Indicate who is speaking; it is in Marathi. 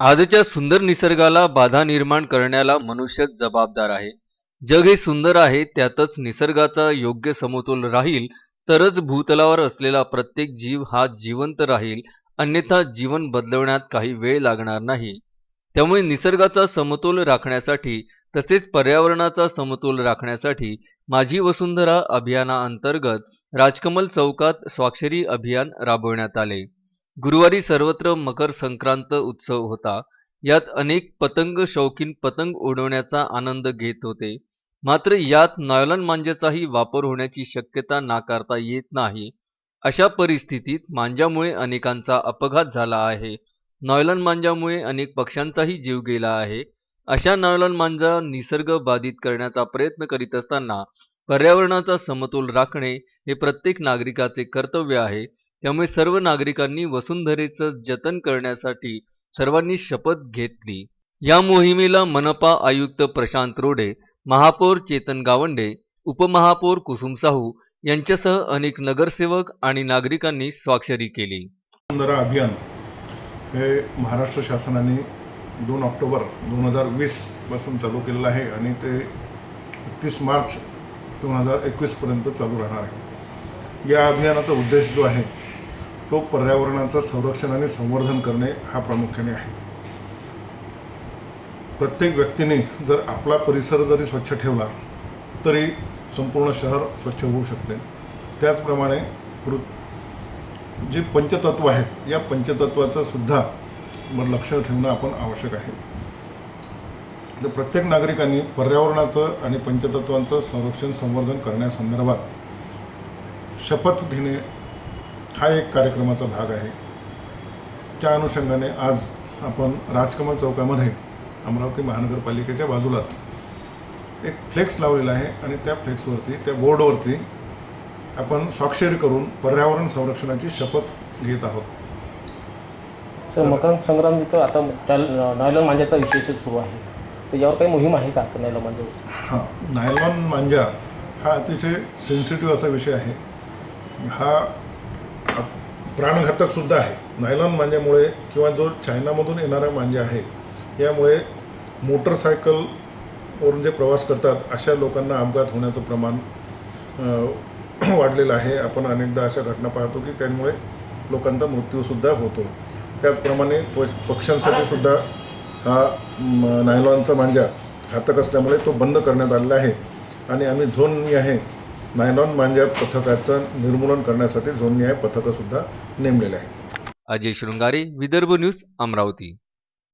Speaker 1: आजच्या सुंदर निसर्गाला बाधा निर्माण करण्याला मनुष्यच जबाबदार आहे. जग हे सुंदर आहे त्यातच निसर्गाचा योग्य समतोल राहील तरच भूतलावर असलेला प्रत्येक जीव हा जिवंत राहील अन्यथा जीवन बदलवण्यात काही वेळ लागणार नाही. त्यामुळे निसर्गाचा समतोल राखण्यासाठी तसेच पर्यावरणाचा समतोल राखण्यासाठी माझी वसुंधरा अभियानाअंतर्गत राजकमल चौकात स्वाक्षरी अभियान राबवण्यात आले. गुरुवारी सर्वत्र मकर संक्रांत उत्सव होता. यात अनेक पतंग शौकीन पतंग उडवण्याचा आनंद घेत होते. मात्र यात नायलॉन मांजाचाही वापर होण्याची शक्यता नाकारता येत नाही. अशा परिस्थितीत मांजामुळे अनेकांचा अपघात झाला आहे. नायलॉन मांजामुळे अनेक पक्ष्यांचाही जीव गेला आहे. अशा नायलॉन मांजा निसर्ग बाधित करण्याचा प्रयत्न करीत असताना पर्यावरणाचा समतोल राखणे हे प्रत्येक नागरिकाचे कर्तव्य आहे. त्यामुळे सर्व नागरिकांनी वसुंधरेचं जतन करण्यासाठी सर्वांनी शपथ घेतली. या मोहिमेला मनपा आयुक्त प्रशांत रोडे महापौर चेतन गावंडे उपमहापौर कुसुम साहू यांच्यासह अनेक नगरसेवक आणि नागरिकांनी स्वाक्षरी केली.
Speaker 2: वसुंधरा अभियान हे महाराष्ट्र शासनाने दोन ऑक्टोबर दोन हजार वीसपासून चालू केलेलं आहे आणि ते एकतीस मार्च दोन हजार एकवीसपर्यंत चालू राहणार आहे. या अभियानाचा उद्देश जो आहे तो पर्यावरणाचं संरक्षण आणि संवर्धन करणे हा प्रामुख्याने आहे. प्रत्येक व्यक्तीने जर आपला परिसर जरी स्वच्छ ठेवला तरी संपूर्ण शहर स्वच्छ होऊ शकते. त्याचप्रमाणे पृ जे पंचतत्व आहेत या पंचतत्वाचं सुद्धा लक्ष ठेवणं आपण आवश्यक आहे. तर प्रत्येक नागरिकांनी पर्यावरणाचं आणि पंचतत्वांचं संरक्षण संवर्धन करण्यासंदर्भात शपथ घेणे हा एक कार्यक्रमाचा भाग आहे. त्या अनुषंगाने आज आपण राजकमल चौकामध्ये अमरावती महानगरपालिकेच्या बाजूलाच एक फ्लेक्स लावलेला आहे आणि त्या फ्लेक्सवरती त्या बोर्डवरती आपण स्वाक्षरी करून पर्यावरण संरक्षणाची शपथ घेत आहोत.
Speaker 3: सर मकर संक्रांत आता चाल नायलॉन मांजाचा विशेषच सुरू आहे. तर यावर काही मोहीम आहे का नायलॉन मांजा
Speaker 2: हां नायलॉन मांजा हा अतिशय सेन्सिटिव्ह असा विषय आहे. हा प्राणघातकसुद्धा आहे. नायलॉन मांज्यामुळे किंवा जो चायनामधून येणारा मांजा आहे यामुळे मोटरसायकलवरून जे प्रवास करतात अशा लोकांना अपघात होण्याचं प्रमाण वाढलेलं आहे. आपण अनेकदा अशा घटना पाहतो की त्यामुळे लोकांचा मृत्यूसुद्धा होतो. त्याचप्रमाणे प पक्ष्यांसाठी सुद्धा हा नायलॉनचा मांजा घातक असल्यामुळे तो बंद करण्यात आलेला आहे. आणि आम्ही झोननी आहे. नायलॉन मांजा पथकाचं निर्मूलन करण्यासाठी झोननी आहे पथकंसुद्धा नेमलेलं आहे.
Speaker 1: अजय शृंगारे विदर्भ न्यूज अमरावती.